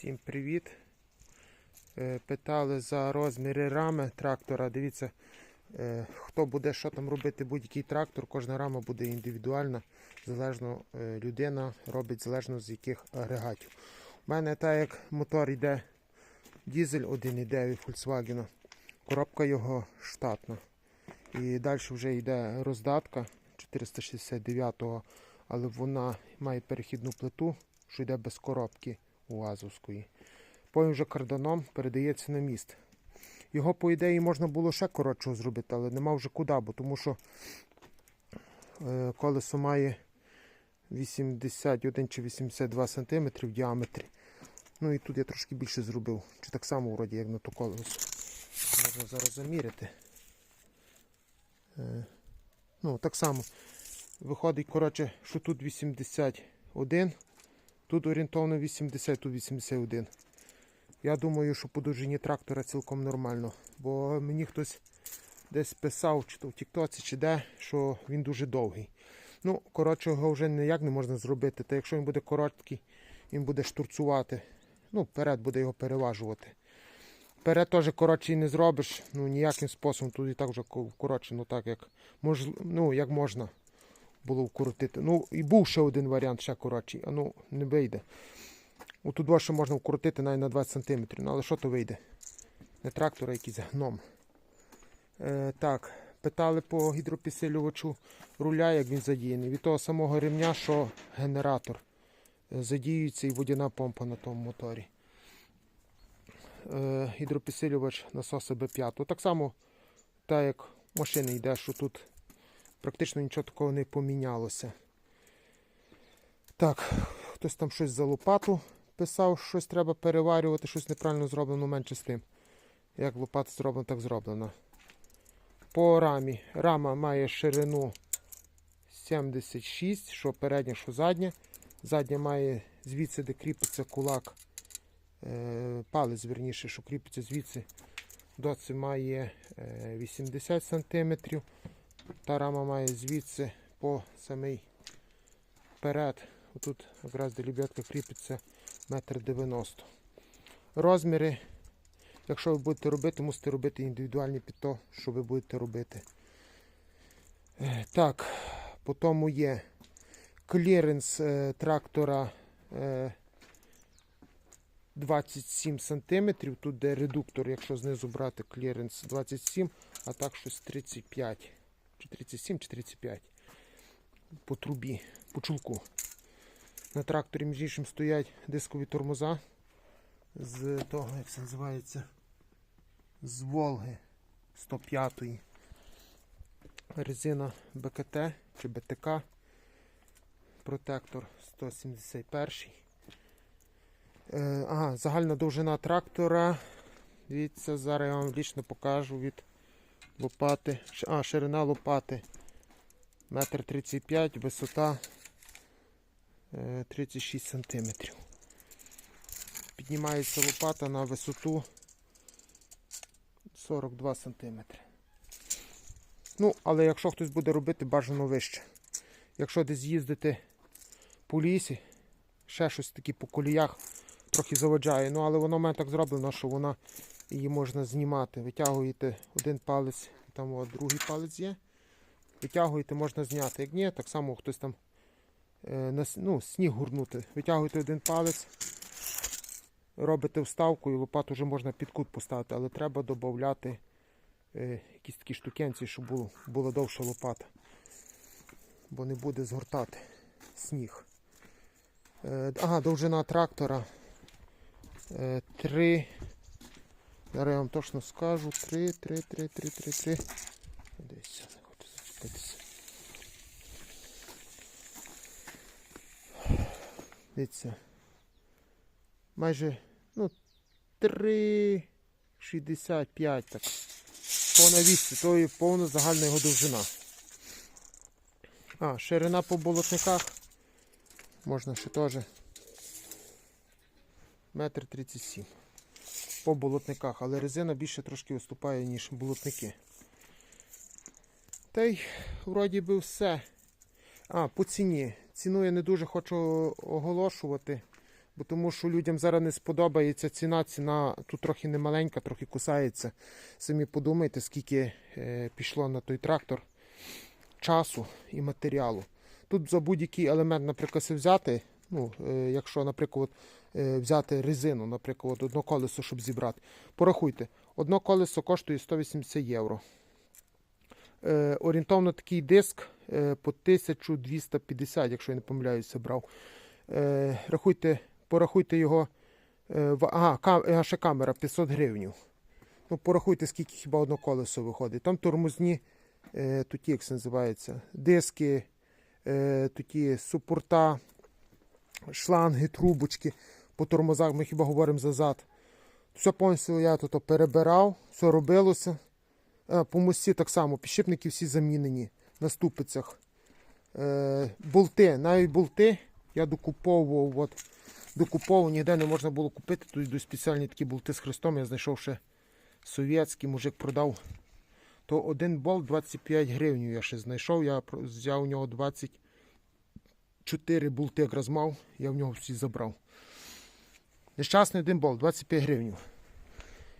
Всім привіт. Е, Питали за розміри рами трактора. Дивіться, е, хто буде що там робити будь-який трактор, кожна рама буде індивідуальна. Залежно е, людина робить залежно з яких агрегатів. У мене так як мотор йде дізель 1,9 Volkswagen, коробка його штатна. І далі вже йде роздатка 469-го, але вона має перехідну плиту, що йде без коробки УАЗовської. Потім вже карданом передається на міст. Його, по ідеї, можна було ще коротшого зробити, але нема вже куди, бо тому що е, колесо має 81 чи 82 см в діаметрі. Ну і тут я трошки більше зробив. Чи так само вроді, як на то колесо. Можна зараз заміряти. Е, ну, так само. Виходить, коротше, що тут 81, тут орієнтовно 80, тут 81. Я думаю, що по довжині трактора цілком нормально. Бо мені хтось десь писав, чи то в Тіктоці, чи де, що він дуже довгий. Ну, коротше, його вже ніяк не можна зробити. Та якщо він буде короткий, він буде штурцувати. Ну, вперед буде його переважувати. Вперед теж коротший не зробиш, ну ніяким способом. Тут і так вже вкорочено, так як мож, ну, як можна було вкоротити. Ну, і був ще один варіант, ще коротший, а ну не вийде. У тут ще можна вкоротити навіть на 20 см, ну але що то вийде? Не трактор, а якийсь гном. Е, так, питали по гідропідсилювачу руля, як він задіяний. Від того самого ремня, що генератор е, задіюється і водяна помпа на тому моторі. Е, гідропідсилювач насоса Б5. Так само, так як машини йде, що тут практично нічого такого не помінялося. Так, хтось там щось за лопату писав, щось треба переварювати, щось неправильно зроблено менше з тим. Як лопата зроблена, так зроблено. По рамі. Рама має ширину 76, що передня, що задня. Задня має звідси, де кріпиться кулак, е, палець, верніше, що кріпиться звідси. Доці має е, 80 см. Та рама має звідси по самий вперед. Тут якраз де лебедка кріпиться метр 90. Розміри, якщо ви будете робити, мусите робити індивідуальні під то, що ви будете робити. Е, Так, по тому є кліренс е, трактора е, 27 см. Тут де редуктор, якщо знизу брати кліренс 27, а так щось 35 чи 37, чи 35 по трубі, по чулку. На тракторі між іншим стоять дискові тормоза з того, як це називається, з Волги 105-ї. Резина БКТ чи БТК. Протектор 171. Е, ага, загальна довжина трактора. Дивіться, зараз я вам лічно покажу від лопати. А, ширина лопати. Метр 35, висота е, 36 сантиметрів. Піднімається лопата на висоту 42 сантиметри. Ну, але якщо хтось буде робити, бажано вище. Якщо десь їздити по лісі, ще щось таке по коліях, трохи заваджає. Ну, але воно в мене так зроблено, що вона її можна знімати. Витягуєте один палець, там от другий палець є. Витягуєте, можна зняти. Як ні, так само хтось там е, на ну, сніг гурнути. Витягуєте один палець, робите вставку і лопату вже можна під кут поставити, але треба додати е, якісь такі штукенці, щоб було, була довша лопата. Бо не буде згортати сніг. Е, ага, довжина трактора. Е, 3. Зараз я вам точно скажу. 3, 3, 3, 3, 3, 3. Десь не хочу зачепитися. Дивіться. Майже, ну, 3,65 так. По навісці, то є повна загальна його довжина. А, ширина по болотниках. Можна ще теж. Метр 37 по болотниках, але резина більше трошки виступає, ніж болотники. Та й вроді би все. А, по ціні. Ціну я не дуже хочу оголошувати, Бо тому що людям зараз не сподобається ціна, ціна тут трохи не маленька, трохи кусається. Самі подумайте, скільки е, пішло на той трактор часу і матеріалу. Тут за будь-який елемент, наприклад, взяти, ну, е, якщо, наприклад, е, взяти резину, наприклад, одно колесо, щоб зібрати. Порахуйте, одно колесо коштує 180 євро. Е, орієнтовно такий диск по 1250, якщо я не помиляюся, брав. Рахуйте, порахуйте його. Ага, ще камера 500 гривень. Ну, порахуйте, скільки хіба одно колесо виходить. Там тормозні, тут як це називається, диски, тоді супорта, шланги, трубочки по тормозах. Ми хіба говоримо за зад. Все повністю я тут перебирав, все робилося. Е, По мості так само, підшипники всі замінені на ступицях. Е, болти, навіть болти я докуповував. От, докуповував, ніде не можна було купити. Тут йдуть спеціальні такі болти з хрестом. Я знайшов ще совєтський, мужик продав. То один болт 25 гривень я ще знайшов. Я взяв у нього 24 болти якраз мав, я в нього всі забрав. Нещасний один болт, 25 гривень.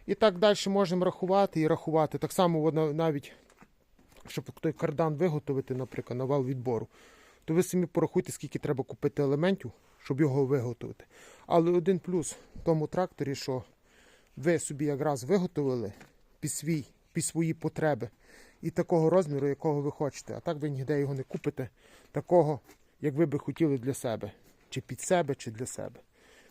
І так далі можемо рахувати і рахувати. Так само навіть, щоб той кардан виготовити, наприклад, на вал відбору, то ви самі порахуйте, скільки треба купити елементів, щоб його виготовити. Але один плюс в тому тракторі, що ви собі якраз виготовили під, свій, під свої потреби і такого розміру, якого ви хочете. А так ви ніде його не купите, такого, як ви би хотіли для себе, чи під себе, чи для себе.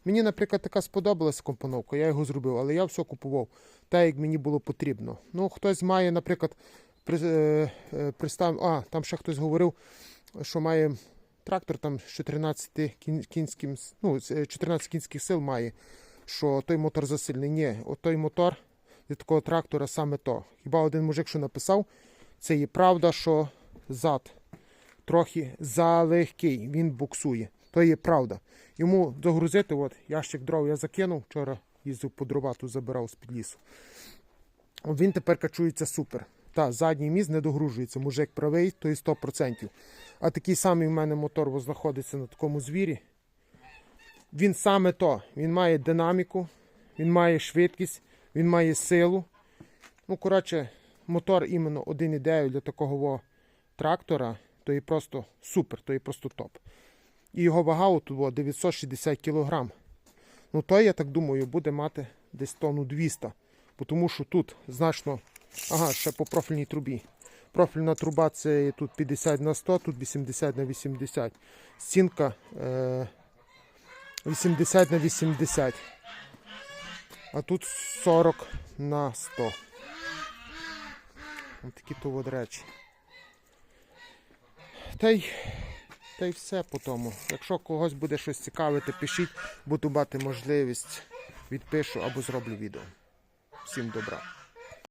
Мені, наприклад, така сподобалася компоновка, я його зробив, але я все купував так, як мені було потрібно. Ну, хтось має, наприклад, при, е, е, пристав... а, там ще хтось говорив, що має трактор там з 14 кінським, ну, е, 14 кінських сил має, що той мотор засильний. Ні, от той мотор для такого трактора саме то. Хіба один мужик, що написав, це є правда, що зад трохи залегкий, він буксує. То є правда. Йому загрузити, от ящик дров я закинув, вчора їздив по дрова, тут забирав з-під лісу. Він тепер качується супер. Та, задній міст не догружується, мужик правий, то і 100%. А такий самий в мене мотор знаходиться на такому звірі. Він саме то. Він має динаміку, він має швидкість, він має силу. Ну, коротше, мотор іменно 1,9 для такого трактора, то є просто супер, то є просто топ. І його вага от, во, 960 кг. Ну, той, я так думаю, буде мати десь тонну 200. Бо Тому що тут значно. Ага, ще по профільній трубі. Профільна труба це тут 50 на 100, тут 80 на 80. Стінка е, 80 на 80. А тут 40 на 100. Ось такі то от речі. Та й, та й все по тому. Якщо когось буде щось цікавити, пишіть, буду мати можливість, відпишу або зроблю відео. Всім добра.